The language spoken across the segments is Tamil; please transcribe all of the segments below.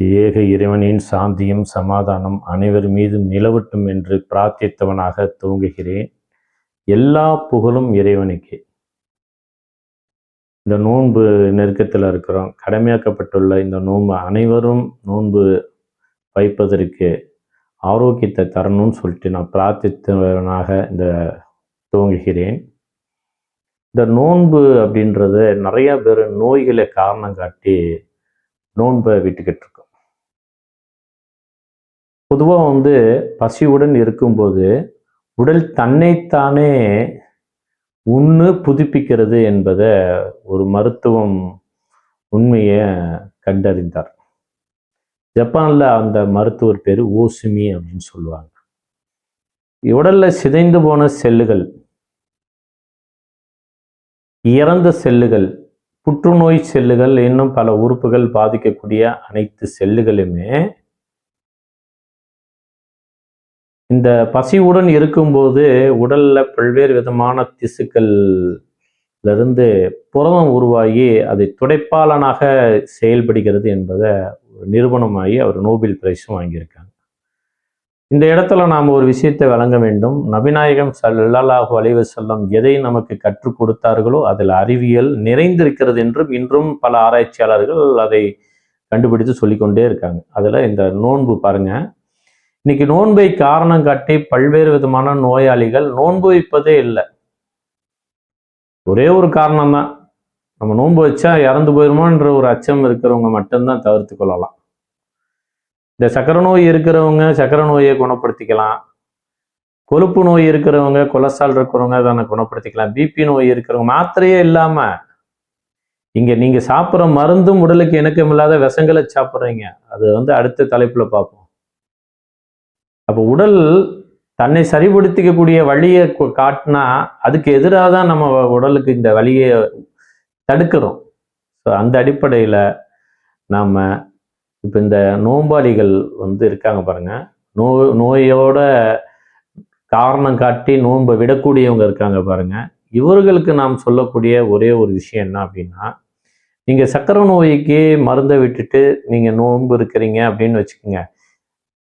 ஏக இறைவனின் சாந்தியும் சமாதானம் அனைவர் மீதும் நிலவட்டும் என்று பிரார்த்தித்தவனாக தூங்குகிறேன் எல்லா புகழும் இறைவனுக்கே. இந்த நோன்பு நெருக்கத்தில் இருக்கிறோம். கடமையாக்கப்பட்டுள்ள இந்த நோன்பு அனைவரும் நோன்பு வைப்பதற்கு ஆரோக்கியத்தை தரணும்னு சொல்லிட்டு நான் பிரார்த்தித்தவனாக இந்த துவங்குகிறேன். இந்த நோன்பு அப்படின்றது நிறைய பேர் நோய்களை காரணம் காட்டி நோன்பை விட்டுக்கிட்டு இருக்கோம். பொதுவாக வந்து பசியுடன் இருக்கும்போது உடல் தன்னைத்தானே உண்ணு புதுப்பிக்கிறது என்பதை ஒரு மருத்துவம் உண்மையை கண்டறிந்தார். ஜப்பானில் அந்த மருத்துவர் பேர் ஓசுமி அப்படின்னு சொல்லுவாங்க. உடலில் சிதைந்து போன செல்லுகள் இறந்த செல்லுகள் புற்றுநோய் செல்லுகள் இன்னும் பல உறுப்புகள் பாதிக்கக்கூடிய அனைத்து செல்லுகளுமே இந்த பசியுடன் இருக்கும்போது உடல்ல பல்வேறு விதமான திசுக்கள்ல இருந்து புரதம் உருவாகி அதை துடைப்பாளனாக செயல்படுகிறது என்பதை நிறுவனமாகி அவர் நோபல் பிரைஸும் வாங்கியிருக்காங்க. இந்த இடத்துல நாம் ஒரு விஷயத்தை வழங்க வேண்டும். நபிநாயகம் சல்லாஹு அலைவு செல்லம் எதை நமக்கு கற்றுக் கொடுத்தார்களோ அதில் அறிவியல் நிறைந்திருக்கிறது என்றும் இன்றும் பல ஆராய்ச்சியாளர்கள் அதை கண்டுபிடித்து சொல்லிக்கொண்டே இருக்காங்க. அதில் இந்த நோன்பு பாருங்கள் இன்னைக்கு நோன்பை காரணம் காட்டி பல்வேறு விதமான நோயாளிகள் நோன்பு வைப்பதே இல்லை. ஒரே ஒரு காரணம் தான். நம்ம நோன்பு வச்சா இறந்து போயிருமோன்ற ஒரு அச்சம் இருக்கிறவங்க மட்டும்தான் தவிர்த்து கொள்ளலாம். இந்த சக்கரை நோய் இருக்கிறவங்க சக்கரை நோயை குணப்படுத்திக்கலாம். கொழுப்பு நோய் இருக்கிறவங்க கொலஸ்ட்ரால் இருக்கிறவங்க அதனை குணப்படுத்திக்கலாம். பிபி நோய் இருக்கிறவங்க மாத்திரையே இல்லாம இங்க நீங்க சாப்பிட்ற மருந்தும் உடலுக்கு இணக்கம் இல்லாத விஷங்களை சாப்பிட்றீங்க. அது வந்து அடுத்த தலைப்புல பார்ப்போம். அப்போ உடல் தன்னை சரிப்படுத்திக்கக்கூடிய வழியை காட்டினா அதுக்கு எதிராக தான் நம்ம உடலுக்கு இந்த வழியை தடுக்கிறோம். ஸோ அந்த அடிப்படையில் நாம் இப்போ இந்த நோம்பாளிகள் வந்து இருக்காங்க பாருங்கள் நோ நோயோட காரணம் காட்டி நோன்பை விடக்கூடியவங்க இருக்காங்க பாருங்கள் இவர்களுக்கு நாம் சொல்லக்கூடிய ஒரே ஒரு விஷயம் என்ன அப்படின்னா நீங்கள் சக்கரை நோய்க்கு மருந்தை விட்டுட்டு நீங்கள் நோன்பு இருக்கிறீங்க அப்படின்னு வச்சுக்கோங்க.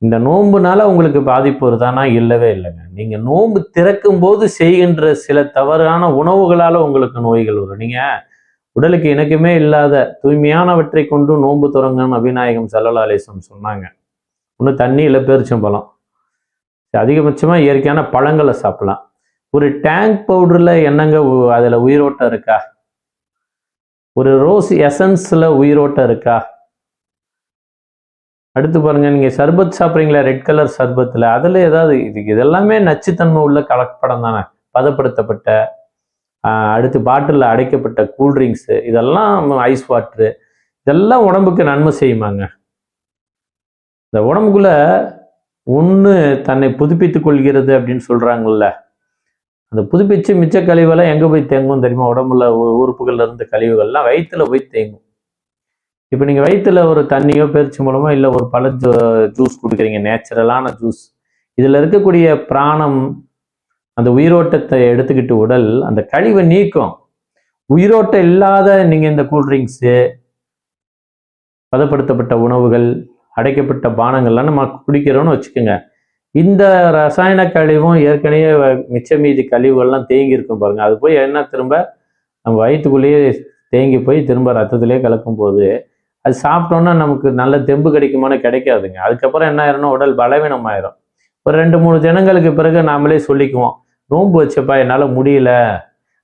இந்த நோன்புனால உங்களுக்கு பாதிப்பு வருதானா? இல்லவே இல்லைங்க. நீங்க நோன்பு திறக்கும் போது செய்கின்ற சில தவறான உணவுகளால உங்களுக்கு நோய்கள் வரும். நீங்க உடலுக்கு இணக்கமே இல்லாத தூய்மையானவற்றை கொண்டு நோன்பு தொடங்கன்னு அபிநாயகம் சல்லல்லா சொன்னாங்க. ஒன்று தண்ணி இல்லை பேரிச்சம்பழம் அதிகபட்சமாக இயற்கையான பழங்களை சாப்பிடலாம். ஒரு டேங்க் பவுடரில் என்னங்க அதில் உயிரோட்டம் இருக்கா? ஒரு ரோஸ் எசன்ஸில் உயிரோட்டம் இருக்கா? அடுத்து பாருங்க நீங்க சர்பத் சாப்பிட்றீங்களா ரெட் கலர் சர்பத்தில் அதில் ஏதாவது இது இதெல்லாமே நச்சுத்தன்மை உள்ள கலப்படம் தானே? பதப்படுத்தப்பட்ட அடுத்து பாட்டிலில் அடைக்கப்பட்ட கூல்ட்ரிங்க்ஸு இதெல்லாம் ஐஸ் வாட்ரு இதெல்லாம் உடம்புக்கு நன்மை செய்யுமாங்க. இந்த உடம்புக்குள்ள ஒன்று தன்னை புதுப்பித்துக் கொள்கிறது அப்படின்னு சொல்கிறாங்கல்ல அந்த புதுப்பிச்சு மிச்ச கழிவெல்லாம் எங்கே போய் தேங்கும் தெரியுமா? உடம்புல உ- உறுப்புகள்ல இருந்த கழிவுகள்லாம் வயிற்றுல போய் தேங்கும். இப்போ நீங்கள் வயிற்றுல ஒரு தண்ணியோ பெருச்சி மூலமோ இல்லை ஒரு பழ ஜூஸ் குடிக்கிறீங்க நேச்சுரலான ஜூஸ் இதில் இருக்கக்கூடிய பிராணம் அந்த உயிரோட்டத்தை எடுத்துக்கிட்டு உடல் அந்த கழிவை நீக்கும் உயிரோட்டம் இல்லாத நீங்கள் இந்த கூல்ட்ரிங்க்ஸு பதப்படுத்தப்பட்ட உணவுகள் அடைக்கப்பட்ட பானங்கள்லாம் நம்ம குடிக்கிறோம்னு வச்சுக்கோங்க. இந்த ரசாயன கழிவும் ஏற்கனவே மிச்ச மீதி கழிவுகள்லாம் தேங்கி இருக்கும் பாருங்க. அது போய் என்ன திரும்ப நம்ம வயிற்றுக்குள்ளேயே தேங்கி போய் திரும்ப ரத்தத்திலே கலக்கும் போது அது சாப்பிட்டோன்னா நமக்கு நல்ல தெம்பு கிடைக்குமானு கிடைக்காதுங்க. அதுக்கப்புறம் என்ன ஆயிரும்னா உடல் பலவீனம் ஆயிரும் ஒரு ரெண்டு மூணு தினங்களுக்கு பிறகு நாமளே சொல்லிக்குவோம். நோன்பு வச்சப்பா என்னால் முடியல.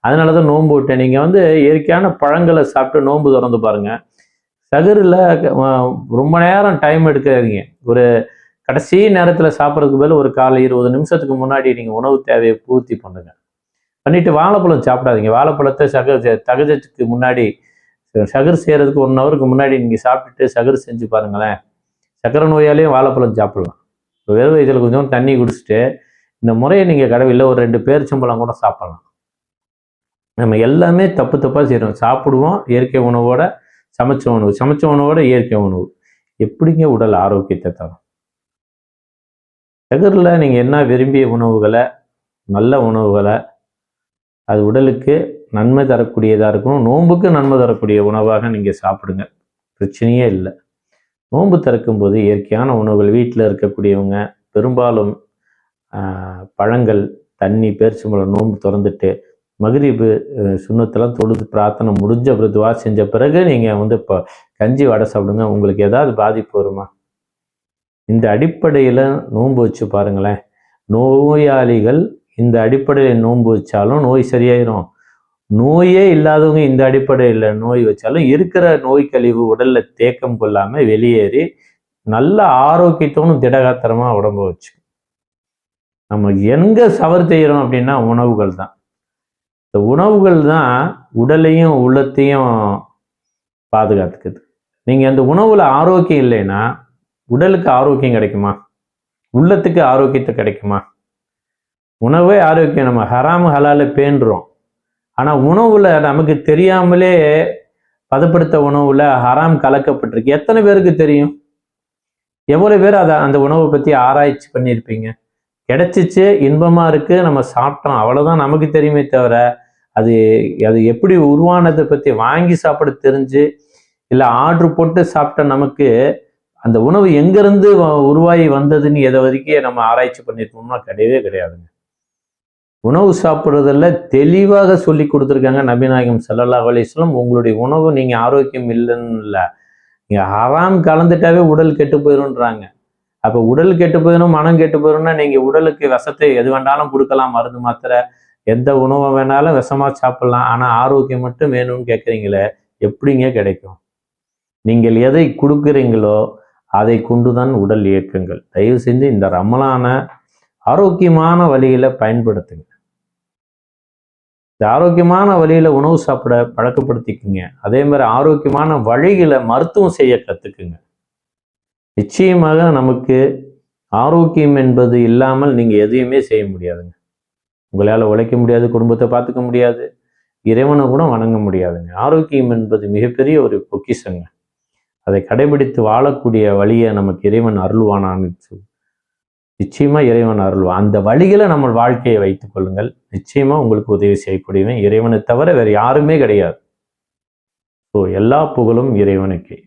அதனால தான் நோன்பு விட்டேன். நீங்கள் வந்து இயற்கையான பழங்களை சாப்பிட்டு நோன்பு திறந்து பாருங்கள் சகரில் ரொம்ப நேரம் டைம் எடுக்காதீங்க. ஒரு கடைசி நேரத்தில் சாப்பிட்றதுக்கு பதில் ஒரு காலை இருபது நிமிஷத்துக்கு முன்னாடி நீங்கள் உணவு தேவையை பூர்த்தி பண்ணுங்கள் பண்ணிட்டு வாழைப்பழம் சாப்பிடாதீங்க. வாழைப்பழத்தை சக தகஜத்துக்கு முன்னாடி சகர் செய்கிறதுக்கு ஒன் ஹவருக்கு முன்னாடி நீங்கள் சாப்பிட்டுட்டு சகர் செஞ்சு பாருங்களேன். சக்கரை நோயாலையும் வாழைப்பழம் சாப்பிடலாம். வெறும் வயதில் கொஞ்சம் தண்ணி குடிச்சிட்டு இந்த முறையை நீங்கள் கடவுளில் ஒரு ரெண்டு பேரிச்சம்பழம் கூட சாப்பிடலாம். நம்ம எல்லாமே தப்பு தப்பாக செய்கிறோம் சாப்பிடுவோம் இயற்கை உணவோட சமைச்ச உணவு சமைச்ச உணவோட இயற்கை உணவு. எப்படிங்க உடல் ஆரோக்கியத்தை தரும்? சகரில் நீங்கள் என்ன விரும்பிய உணவுகளை நல்ல உணவுகளை அது உடலுக்கு நன்மை தரக்கூடியதாக இருக்கணும். நோன்புக்கு நன்மை தரக்கூடிய உணவாக நீங்கள் சாப்பிடுங்க. பிரச்சனையே இல்லை. நோன்பு திறக்கும்போது இயற்கையான உணவுகள் வீட்டில் இருக்கக்கூடியவங்க பெரும்பாலும் பழங்கள் தண்ணி பேரிச்சம்பழம் நோன்பு திறந்துட்டு மகரிபு சுண்ணத்தெல்லாம் தொழுது பிரார்த்தனை முடிஞ்ச பிறகு துவா செஞ்ச பிறகு நீங்கள் வந்து இப்போ கஞ்சி வடை சாப்பிடுங்க. உங்களுக்கு ஏதாவது பாதிப்பு வருமா? இந்த அடிப்படையில் நோன்பு வச்சு பாருங்களேன். நோயாளிகள் இந்த அடிப்படையில் நோன்பு வச்சாலும் நோய் சரியாயிரும். நோயே இல்லாதவங்க இந்த அடிப்படையில் நோய் வச்சாலும் இருக்கிற நோய் கழிவு உடல்ல தேக்கம் கொள்ளாம வெளியேறி நல்ல ஆரோக்கியத்தோடும் திடகாத்திரமா உடம்ப வச்சு நம்ம எங்க சவர் செய்யறோம் அப்படின்னா உணவுகள் தான். இந்த உணவுகள் தான் உடலையும் உள்ளத்தையும் பாதுகாத்துக்குது. நீங்க அந்த உணவுல ஆரோக்கியம் இல்லைன்னா உடலுக்கு ஆரோக்கியம் கிடைக்குமா? உள்ளத்துக்கு ஆரோக்கியத்தை கிடைக்குமா? உணவே ஆரோக்கியம். நம்ம ஹராம ஹலால பேண்டுறோம் ஆனால் உணவுல நமக்கு தெரியாமலே பதப்படுத்த உணவுல ஹராம் கலக்கப்பட்டிருக்கு. எத்தனை பேருக்கு தெரியும்? எவ்வளவு பேர் அதை அந்த உணவை பத்தி ஆராய்ச்சி பண்ணியிருப்பீங்க? கிடைச்சிச்சு இன்பமா இருக்கு நம்ம சாப்பிட்டோம். அவ்வளவுதான் நமக்கு தெரியுமே தவிர அது அது எப்படி உருவானதை பத்தி வாங்கி சாப்பிட தெரிஞ்சு இல்லை ஆர்டர் போட்டு சாப்பிட்ட நமக்கு அந்த உணவு எங்கிருந்து உருவாகி வந்ததுன்னு எதை வரைக்கும் நம்ம ஆராய்ச்சி பண்ணியிருக்கோம்னா கிடையவே கிடையாதுங்க. உணவு சாப்பிட்றதுல தெளிவாக சொல்லி கொடுத்துருக்காங்க நபிநாயகம் சல்லல்லா அலைஹி உங்களுடைய உணவு நீங்கள் ஆரோக்கியம் இல்லைன்னு இல்லை நீங்கள் ஹராம் கலந்துட்டாவே உடல் கெட்டு போயிடும்ன்றாங்க அப்போ உடல் கெட்டு போயிடும் மனம் கெட்டு போயிடும்னா நீங்கள் உடலுக்கு விஷத்தை எது வேண்டாலும் கொடுக்கலாம் மருந்து மாத்திரை எந்த உணவை வேணாலும் விஷமாக சாப்பிட்லாம். ஆனால் ஆரோக்கியம் மட்டும் வேணும்னு கேட்குறீங்களே எப்படிங்க கிடைக்கும்? நீங்கள் எதை கொடுக்குறீங்களோ அதை கொண்டுதான் உடல் இயக்கங்கள். தயவு செஞ்சு இந்த ரமலான ஆரோக்கியமான வழியில் பயன்படுத்துங்க. இந்த ஆரோக்கியமான வழியில உணவு சாப்பிட பழக்கப்படுத்திக்குங்க. அதே மாதிரி ஆரோக்கியமான வழிகளை மருத்துவம் செய்ய கத்துக்குங்க. நிச்சயமாக நமக்கு ஆரோக்கியம் என்பது இல்லாமல் நீங்க எதையுமே செய்ய முடியாதுங்க. உங்களால் உழைக்க முடியாது குடும்பத்தை பார்த்துக்க முடியாது இறைவனை கூட வணங்க முடியாதுங்க. ஆரோக்கியம் என்பது மிகப்பெரிய ஒரு பொக்கிஷங்க. அதை கடைபிடித்து வாழக்கூடிய வழியை நமக்கு இறைவன் அருள்வானான்னு நிச்சயமாக நிச்சயமா இறைவன் அருள்வான் அந்த வழியில் நம்ம வாழ்க்கையை வைத்துக் கொள்ளுங்கள். நிச்சயமா உங்களுக்கு உதவி செய்யக்கூடியவன் இறைவனை தவிர வேற யாருமே கிடையாது. ஸோ எல்லா புகழும் இறைவனுக்கே.